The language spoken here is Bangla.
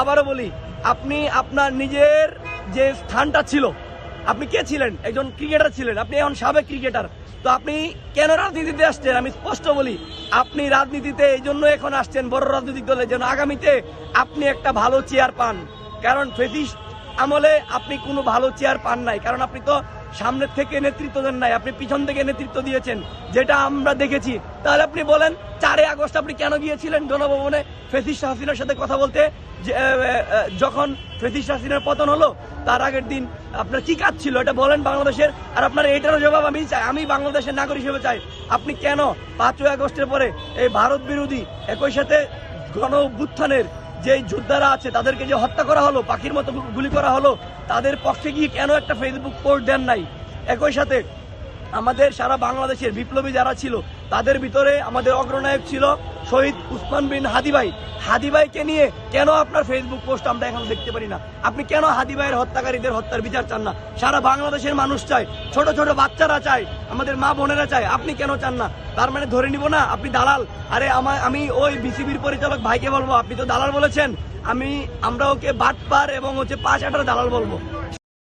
আবারও বলি, আপনি আপনার নিজের যে স্থানটা ছিল, আপনি কে ছিলেন? একজন ক্রিকেটার ছিলেন, আপনি এখন সাবেক ক্রিকেটার। তো আপনি কেন রাজনীতিতে আসছেন? আমি স্পষ্ট বলি, আপনি রাজনীতিতে এই জন্য এখন আসছেন, বড় রাজনৈতিক দলের যেন আগামীতে আপনি একটা ভালো চেয়ার পান। কারণ ফেসিস আমলে আপনি কোনো ভালো চেয়ার পান নাই, কারণ আপনি তো সামনের থেকে নেতৃত্ব দেন নাই, আপনি পিছন থেকে নেতৃত্ব দিয়েছেন, যেটা আমরা দেখেছি। তাহলে আপনি বলেন, চারে আগস্ট আপনি কেন গিয়েছিলেন জনভবনে ফেসিস হাসিনার সাথে কথা বলতে যখন ফেসিস হাসিনার পতন হলো, তার আগের দিন আপনার কি কাজ ছিল? এটা বলেন বাংলাদেশের, আর আপনার এটারও জবাব আমি চাই, আমি বাংলাদেশের নাগরিক হিসেবে চাই। আপনি কেন পাঁচই আগস্টের পরে এই ভারত বিরোধী একই সাথে গণ অভ্যুত্থানের যে যোদ্ধারা আছে, তাদেরকে যে হত্যা করা হলো, পাখির মতো গুলি করা হলো, তাদের পক্ষে গিয়ে কেন একটা ফেসবুক পোস্ট দেন নাই? একই সাথে আমাদের সারা বাংলাদেশের বিপ্লবী যারা ছিল, তাদের ভিতরে আমাদের অগ্রনায়ক ছিল শহীদ উসমান বিন হাদি ভাই। হাদি ভাইকে নিয়ে কেন আপনার ফেসবুক পোস্ট আমরা এখন দেখতে পারি না? আপনি কেন হাদি ভাইয়ের হত্যাকারীদের হত্যার বিচার চান না? সারা বাংলাদেশের মানুষ চায়, ছোট ছোট বাচ্চারা চায়, আমাদের মা বোনেরা চায়, আপনি কেন চান না? তার মানে ধরে নিব না, আপনি দালাল। আরে আমার আমি ওই বিসিবির পরিচালক ভাইকে বলব, আপনি তো দালাল বলেছেন। আমি আমরা ওকে বাটপার এবং হচ্ছে পাঁচ আটার দালাল বলব।